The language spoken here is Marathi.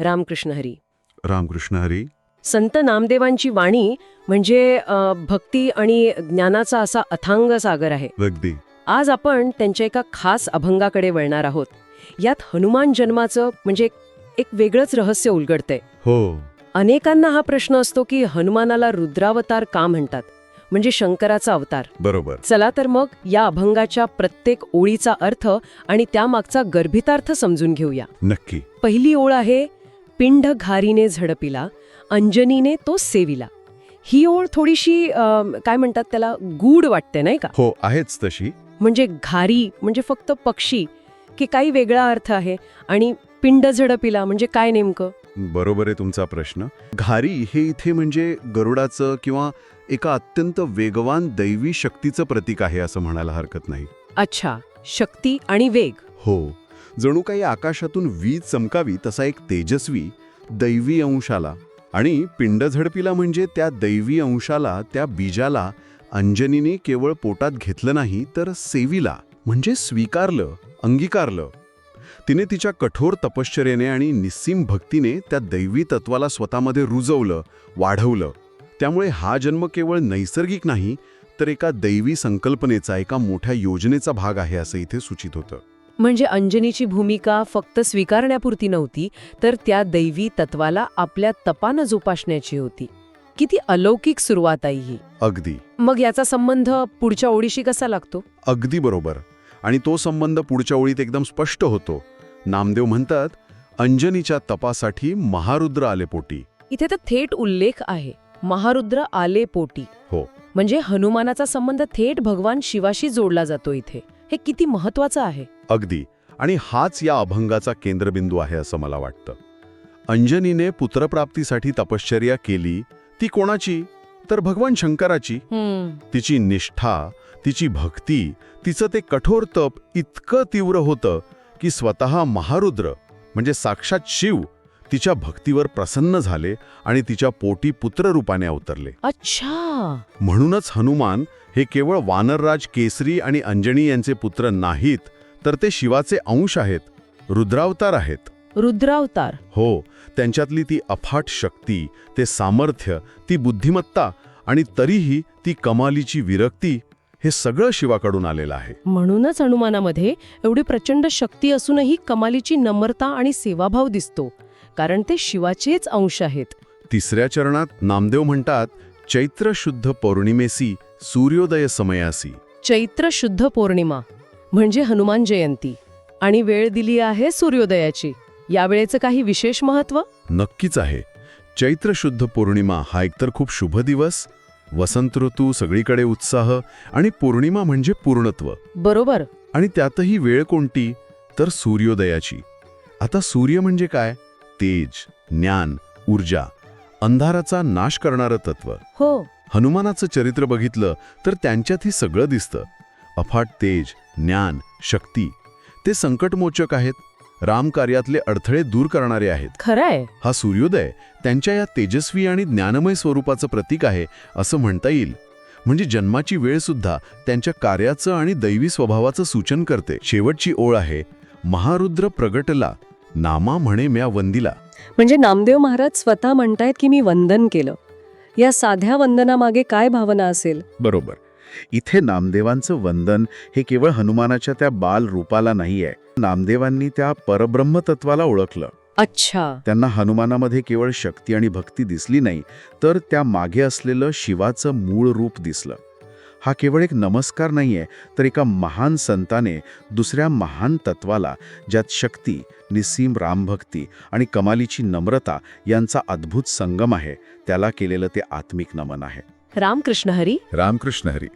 रामकृष्ण हरी. रामकृष्ण हरी. संत नामदेवांची वाणी म्हणजे भक्ती आणि ज्ञानाचा असा अथांग सागर आहे. अगदी. आज आपण त्यांच्या एका खास अभंगाकडे वळणार आहोत. यात हनुमान जन्माचं म्हणजे एक वेगळंच रहस्य उलगडतंय. हो. अनेकांना हा प्रश्न असतो की हनुमानाला रुद्रावतार का म्हणतात? म्हणजे शंकराचा अवतार. बरोबर. चला तर मग या अभंगाच्या प्रत्येक ओळीचा अर्थ आणि त्यामागचा गर्भितार्थ समजून घेऊया. नक्की. पहिली ओळ आहे पिंड घारीने झडपिला अंजनीने तो सेविला. ही ओळ थोडीशी काय म्हणतात त्याला गूढ वाटते नाही का? हो आहेच तशी. म्हणजे घारी म्हणजे फक्त पक्षी की काही वेगळा अर्थ आहे. आणि पिंड झडपिला म्हणजे काय नेमकं? बरोबर आहे तुमचा प्रश्न. घारी हे इथे म्हणजे गरुडाचं किंवा एका अत्यंत वेगवान दैवी शक्तीचं प्रतीक आहे असं म्हणायला हरकत नाही. अच्छा शक्ती आणि वेग. हो. जणू काही आकाशातून वीज चमकावी तसा एक तेजस्वी दैवी अंशाला आणि पिंडझडपीला म्हणजे त्या दैवी अंशाला त्या बीजाला अंजनीने केवळ पोटात घेतलं नाही तर सेविला म्हणजे स्वीकारलं अंगीकारलं. तिने तिच्या कठोर तपश्चर्याने आणि निस्सीम भक्तीने त्या दैवी तत्वाला स्वतःमध्ये रुजवलं वाढवलं. त्यामुळे हा जन्म केवळ नैसर्गिक नाही तर एका दैवी संकल्पनेचा एका मोठ्या योजनेचा भाग आहे असं इथे सूचित होतं. म्हणजे अंजनीची भूमिका फक्त स्वीकारण्यापुरती नव्हती तर त्या दैवी तत्वाला आपल्या तपानं जोपासण्याची होती. किती अलौकिक सुरुवात आहे ही. अगदी. मग याचा संबंध पुढच्या ओळीशी कसा लागतो? अगदी बरोबर. आणि तो संबंध पुढच्या ओळीत एकदम स्पष्ट होतो. नामदेव म्हणतात अंजनीच्या तपासाठी महारुद्र आले पोटी. इथे तर थेट उल्लेख आहे. महारुद्र आले पोटी. हो. म्हणजे हनुमानाचा संबंध थेट भगवान शिवाशी जोडला जातो इथे. हे किती महत्वाचं आहे? अगदी. आणि हाच या अभंगाचा केंद्रबिंदू आहे असं मला वाटतं. अंजनीने पुत्रप्राप्तीसाठी तपश्चर्या केली. ती कोणाची? तर भगवान शंकराची. तिची निष्ठा तिची भक्ती तिचं ते कठोर तप इतकं तीव्र होतं की स्वतः महारुद्र म्हणजे साक्षात शिव तिच्या भक्तीवर प्रसन्न झाले आणि तिच्या पोटी पुत्ररूपाने अवतरले. अच्छा. म्हणूनच हनुमान हे केवळ वानरराज केसरी आणि अंजनी यांचे पुत्र नाहीत तर ते शिवाचे अंश आहेत रुद्रावतार आहेत. रुद्रावतार. हो त्यांच्यातली ती अफाट शक्ती ते सामर्थ्य ती बुद्धिमत्ता आणि तरीही ती कमालीची विरक्ती हे सगळं शिवाकडून आलेलं आहे. म्हणूनच हनुमानामध्ये एवढी प्रचंड शक्ती असूनही कमालीची नम्रता आणि सेवाभाव दिसतो कारण ते शिवाचेच अंश आहेत. तिसऱ्या चरणात नामदेव म्हणतात चैत्र शुद्ध पौर्णिमेसी सूर्योदय समयासी. चैत्र शुद्ध पौर्णिमा म्हणजे हनुमान जयंती. आणि वेळ दिली आहे सूर्योदयाची. यावेळेचं काही विशेष महत्त्व? नक्कीच आहे. चैत्र शुद्ध पौर्णिमा हा एकतर खूप शुभ दिवस वसंत ऋतू सगळीकडे उत्साह आणि पौर्णिमा म्हणजे पूर्णत्व. बरोबर. आणि त्यातही वेळ कोणती? तर सूर्योदयाची. आता सूर्य म्हणजे काय? तेज ज्ञान ऊर्जा. अंधाराचा नाश करणारं तत्व. हो. हनुमानाचं चरित्र बघितलं तर त्यांच्यात हे सगळं दिसतं. अफाट तेज ज्ञान शक्ती ते संकटमोचक आहेत. रामकार्यातले अडथळे दूर करणारे आहेत. खरंय. हा सूर्योदय त्यांच्या या तेजस्वी आणि ज्ञानमय स्वरूपाचं प्रतीक आहे असं म्हणता येईल. म्हणजे जन्माची वेळ सुद्धा त्यांच्या कार्याचं आणि दैवी स्वभावाचं सूचन करते. शेवटची ओळ आहे महारुद्र प्रगटला नामा म्हणे म्या वंदिला. म्हणजे नामदेव महाराज स्वतः म्हणतायत की मी वंदन केलं. या साध्या वंदनामागे काय भावना असेल? बरोबर. इथे नामदेवांचं वंदन हे केवळ हनुमानाच्या त्या बाल रूपाला नाहीये. नामदेवांनी त्या परब्रह्म तत्वाला ओळखलं. अच्छा. त्यांना हनुमानामध्ये केवळ शक्ती आणि भक्ती दिसली नाही तर त्या मागे असलेलं शिवाचं मूळ रूप दिसलं. हा केवळ एक नमस्कार नाहीये तर एका महान संताने दुसऱ्या महान तत्वाला ज्यात शक्ती निस्सीम रामभक्ती आणि कमालीची नम्रता यांचा अद्भुत संगम आहे त्याला केलेलं ते आत्मिक नमन आहे. रामकृष्ण हरी. रामकृष्ण हरी.